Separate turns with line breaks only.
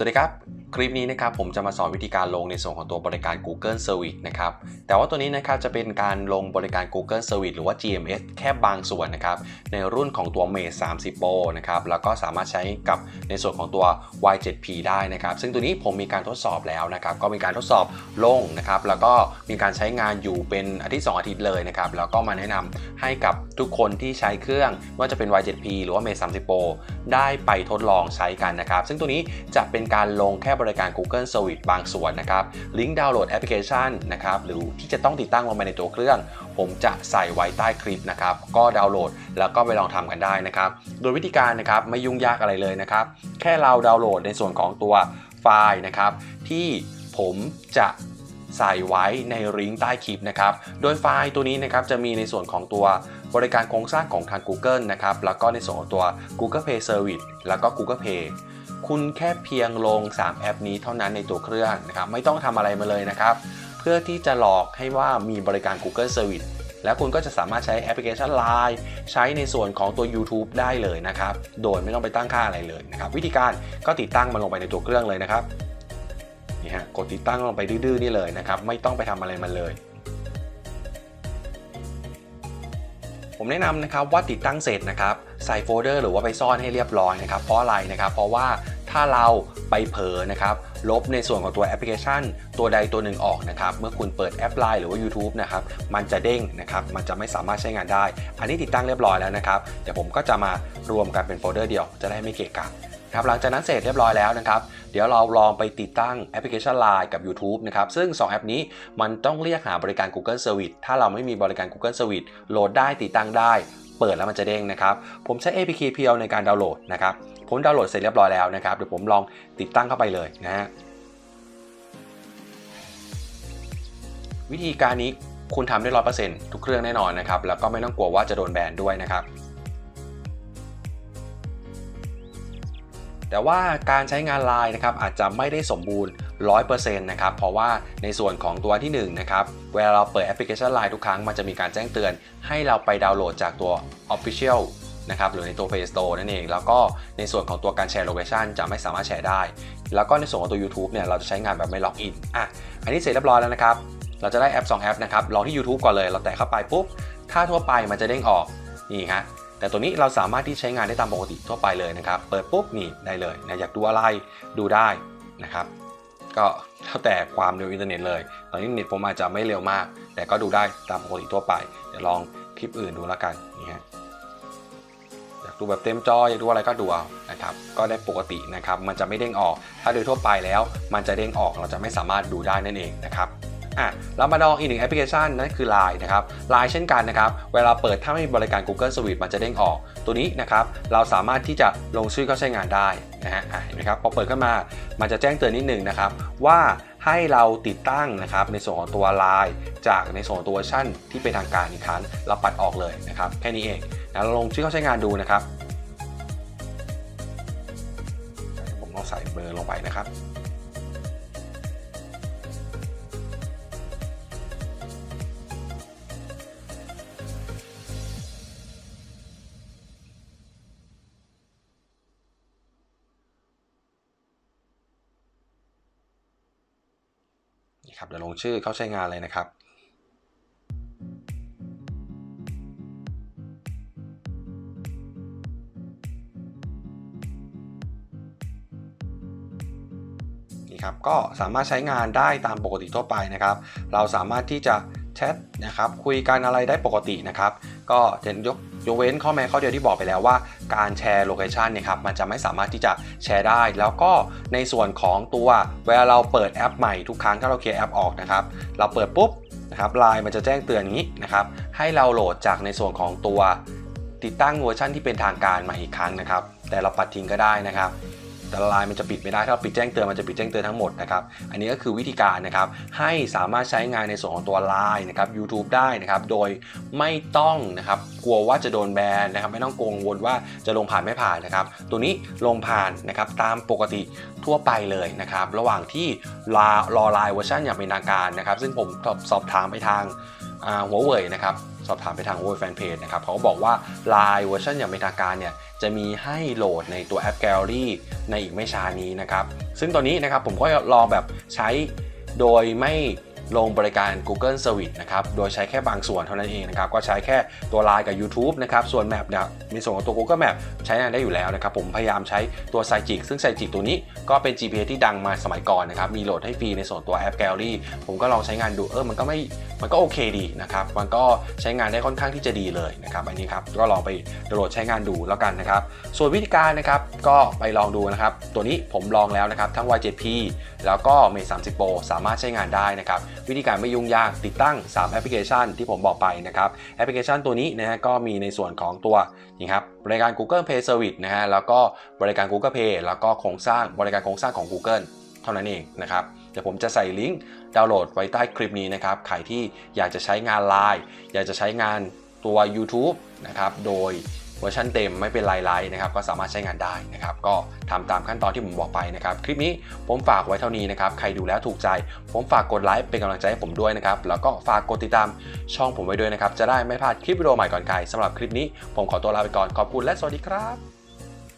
สวัสดีครับ คลิปนี้นะครับผมจะมาสอนวิธีการลงในส่วนของตัวบริการ Google Service นะครับแต่ว่าตัวนี้นะครับจะเป็นการลงบริการ Google Service หรือว่า GMS แค่บางส่วนนะครับในรุ่นของตัว Mate 30 Pro นะครับแล้วก็สามารถใช้กับในส่วนของตัว Y7P ได้นะครับซึ่งตัวนี้ผมมีการทดสอบแล้วนะครับก็มีการทดสอบลงนะครับแล้วก็มีการใช้งานอยู่เป็นอาทิตย์ 2 อาทิตย์เลยนะครับแล้วก็มาแนะนำให้กับทุกคนที่ใช้เครื่องว่าจะเป็น Y7P หรือว่า Mate 30 Pro ได้ไปทดลองใช้กันนะครับซึ่งตัวนี้จะเป็นการลงแค่บริการ Google Service บางส่วนนะครับ ลิงก์ดาวน์โหลดแอปพลิเคชันนะครับ หรือที่จะต้องติดตั้งลงไปในตัวเครื่อง ผมจะใส่ไว้ใต้คลิปนะครับ ก็ดาวน์โหลดแล้วก็ไปลองทำกันได้นะครับ โดยวิธีการนะครับไม่ยุ่งยากอะไรเลยนะครับ แค่เราดาวน์โหลดในส่วนของตัวไฟล์นะครับ ที่ผมจะใส่ไว้ในลิงก์ใต้คลิปนะครับ โดยไฟล์ตัวนี้นะครับจะมีในส่วนของตัวบริการโครงสร้างของทาง Google นะครับ แล้วก็ในส่วนของตัว Google Play Service แล้วก็ Google Pay คุณแค่เพียงลง 3 แอปนี้เท่านั้นในตัวเครื่องนะครับไม่ต้องทำอะไรมาเลยนะครับ เพื่อที่จะหลอกให้ว่ามีบริการ Google Service แล้วคุณก็จะสามารถใช้แอปพลิเคชัน Line ใช้ในส่วนของตัว YouTube ได้เลยนะครับ โดยไม่ต้องไปตั้งค่าอะไรเลยนะครับวิธีการก็ติดตั้งมันลงไปในตัวเครื่องเลยนะครับนี่ฮะกดติดตั้งลงไปดื้อๆนี่เลยนะครับไม่ต้องไปทำอะไรมันเลย ผมแนะนำนะครับว่าติดตั้งเสร็จนะครับใส่โฟลเดอร์หรือว่าไปซ่อนให้เรียบร้อยนะครับเพราะอะไรนะครับเพราะว่าถ้าเราไปเผลอนะครับลบในส่วนของตัวแอปพลิเคชัน ตัวใดตัวหนึ่งออกนะครับเมื่อคุณเปิดแอปไลน์หรือว่า YouTube นะครับมันจะเด้งนะครับมันจะไม่สามารถใช้งานได้ อันนี้ติดตั้งเรียบร้อยแล้วนะครับเดี๋ยวผมก็จะมารวมกันเป็นโฟลเดอร์เดียวจะได้ไม่เกะกะนะ ครับหลังจากนั้นเสร็จเรียบร้อยแล้วนะครับ เดี๋ยวเราลองไปติดตั้งแอปพลิเคชัน Line กับ YouTube นะครับ ซึ่ง 2 แอปนี้มันต้องเรียกหาบริการ Google Service ถ้าเราไม่มีบริการ Google Service โหลดได้ติดตั้งได้ เปิดแล้วมันจะเด้งนะครับ ผมใช้ APK เพียวในการดาวน์โหลดนะครับ ผมดาวน์โหลดเสร็จเรียบร้อยแล้วนะครับ เดี๋ยวผมลองติดตั้งเข้าไปเลยนะฮะ วิธีการนี้คุณทำได้ร้อยเปอร์เซ็นต์ทุกเครื่องแน่นอนนะครับ แล้วก็ไม่ต้องกลัวว่าจะโดนแบนด้วยนะครับ แต่ว่าการใช้งาน Line นะครับอาจจะไม่ได้สมบูรณ์ 100%นะครับเพราะว่าในส่วนของตัวที่1นะครับเวลาเราเปิดแอปพลิเคชัน Line ทุกครั้งมันจะมีการแจ้งเตือน ให้เราไปดาวน์โหลดจากตัว Official นะครับหรือในตัว Play Store นั่นเอง แล้วก็ในส่วนของตัวการแชร์โลเคชันจะไม่สามารถแชร์ได้ แล้วก็ในส่วนของตัว YouTube เนี่ยเราจะใช้งานแบบไม่ล็อกอินอะอันนี้เสร็จเรียบร้อยแล้วนะครับเราจะได้แอป 2 แอปนะครับลองที่ YouTube ก่อนเลย เราแตะเข้าไปปุ๊บ ถ้าทั่วไปมันจะเด้งออก นี่ฮะ แต่ตัวนี้เราสามารถที่ใช้งานได้ตามปกติทั่วไปเลยนะครับ เปิดปุ๊บนี่ได้เลยนะอยากดูอะไรดูได้นะครับ ก็แล้วแต่ความเร็วอินเทอร์เน็ตเลย ตอนนี้เน็ตผมอาจจะไม่เร็วมาก แต่ก็ดูได้ตามปกติทั่วไป เดี๋ยวลองคลิปอื่นดูแล้วกันนี่ฮะอยากดูแบบเต็มจออยากดูอะไรก็ดูเอานะครับ ก็ได้ปกตินะครับ มันจะไม่เด้งออก ถ้าโดยทั่วไปแล้ว มันจะเด้งออกเราจะไม่สามารถดูได้นั่นเองนะครับ อะเรามาลองอีกหนึ่งแอปพลิเคชันนั่นคือ Line นะครับ Line เช่นกันนะครับ เวลาเปิดถ้าไม่มีบริการ Google Service มันจะเด้งออก ตัวนี้นะครับ เราสามารถที่จะลงชื่อเข้าใช้งานได้นะฮะเห็นไหมครับ พอเปิดขึ้นมา มันจะแจ้งเตือนนิดนึงนะครับ ว่าให้เราติดตั้งนะครับในส่วนของตัว Line จากในส่วนตัวเวอร์ชันที่เป็นทางการอีกครั้ง เราปัดออกเลยนะครับ แค่นี้เองนะเราลงชื่อเข้าใช้งานดูนะครับ ผมลองใส่เบอร์ลงไปนะครับ นี่ครับเดี๋ยวลงชื่อเข้าใช้งานเลยนะครับนี่ครับก็สามารถใช้งานได้ตามปกติทั่วไปนะครับ เราสามารถที่จะแชทนะครับคุยกันอะไรได้ปกตินะครับ ก็เห็นยก ยกเว้นข้อแม้ข้อเดียวที่บอกไปแล้วว่า การแชร์โลเคชันเนี่ยครับมันจะไม่สามารถที่จะแชร์ได้ แล้วก็ในส่วนของตัวเวลาเราเปิดแอปใหม่ทุกครั้งถ้าเราเคลียร์แอปออกนะครับเราเปิดปุ๊บนะครับไลน์มันจะแจ้งเตือนงนี้นะครับให้เราโหลดจากในส่วนของตัวติดตั้งเวอร์ชันที่เป็นทางการมาอีกครั้งนะครับ แต่เราปัดทิ้งก็ได้นะครับ แต่ไลน์มันจะปิดไม่ได้ถ้าเราปิดแจ้งเตือนมันจะปิดแจ้งเตือนทั้งหมดนะครับอันนี้ก็คือวิธีการนะครับให้สามารถใช้งานในส่วนของตัว Line นะครับ YouTube ได้นะครับโดยไม่ต้องนะครับกลัวว่าจะโดนแบนนะครับไม่ต้องกังวลว่าจะลงผ่านไม่ผ่านนะครับตัวนี้ลงผ่านนะครับตามปกติทั่วไปเลยนะครับระหว่างที่รอไลน์เวอร์ชันอย่างเป็นทางการนะครับซึ่งผมสอบถามไปทาง หัวเว่ยนะครับสอบถามไปทางโวยแฟนเพจนะครับเขาก็บอกว่า Line เวอร์ชันอย่างเป็นทางการเนี่ยจะมีให้โหลดในตัวแอป Gallery ในอีกไม่ช้านี้นะครับ ซึ่งตอนนี้นะครับผมก็ลองแบบใช้โดยไม่ ลงบริการ Google Service นะครับ โดยใช้แค่บางส่วนเท่านั้นเองนะครับ ก็ใช้แค่ตัว Line กับ YouTube นะครับ ส่วน Map เนี่ยมีส่วนของตัว Google Map ใช้งานได้อยู่แล้วนะครับ ผมพยายามใช้ตัว s i g i c ซึ่ง s i g i c ตัวนี้ก็เป็น GPS ที่ดังมาสมัยก่อนนะครับ มีโหลดให้ฟรีในส่วนตัวแอป Gallery ผมก็ลองใช้งานดู เออ มันก็ไม่ มันก็โอเคดีนะครับ มันก็ใช้งานได้ค่อนข้างที่จะดีเลยนะครับ อันนี้ครับ ก็ลองไปโหลดใช้งานดูแล้วกันนะครับ ส่วนวิธีการนะครับก็ไปลองดูนะครับ ตัวนี้ผมลองแล้วนะครับทั้ง Y7P แล้วก็ Mate 30 Pro สามารถใช้งานได้นะครับวิธีการไม่ยุ่งยากติดตั้ง 3 แอปพลิเคชันที่ผมบอกไปนะครับแอปพลิเคชันตัวนี้นะฮะก็มีในส่วนของตัวนี่ครับบริการ Google Pay Service นะฮะแล้วก็บริการ Google Pay แล้วก็โครงสร้างบริการโครงสร้างของ Google เท่านั้นเองนะครับเดี๋ยวผมจะใส่ลิงก์ดาวน์โหลดไว้ใต้คลิปนี้นะครับใครที่อยากจะใช้งาน Line อยากจะใช้งานตัว YouTube นะครับโดย เวอร์ชันเต็มไม่เป็นไลายไลน์นะครับก็สามารถใช้งานได้นะครับก็ทำตามขั้นตอนที่ผมบอกไปนะครับคลิปนี้ผมฝากไว้เท่านี้นะครับใครดูแล้วถูกใจ ผมฝากกดไลค์เป็นกำลังใจให้ผมด้วยนะครับแล้วก็ฝากกดติดตามช่องผมไว้ด้วยนะครับจะได้ไม่พลาดคลิปวิดีโอใหม่ก่อนใครสำหรับคลิปนี้ผมขอตัวลาไปก่อนขอบคุณและสวัสดีครับ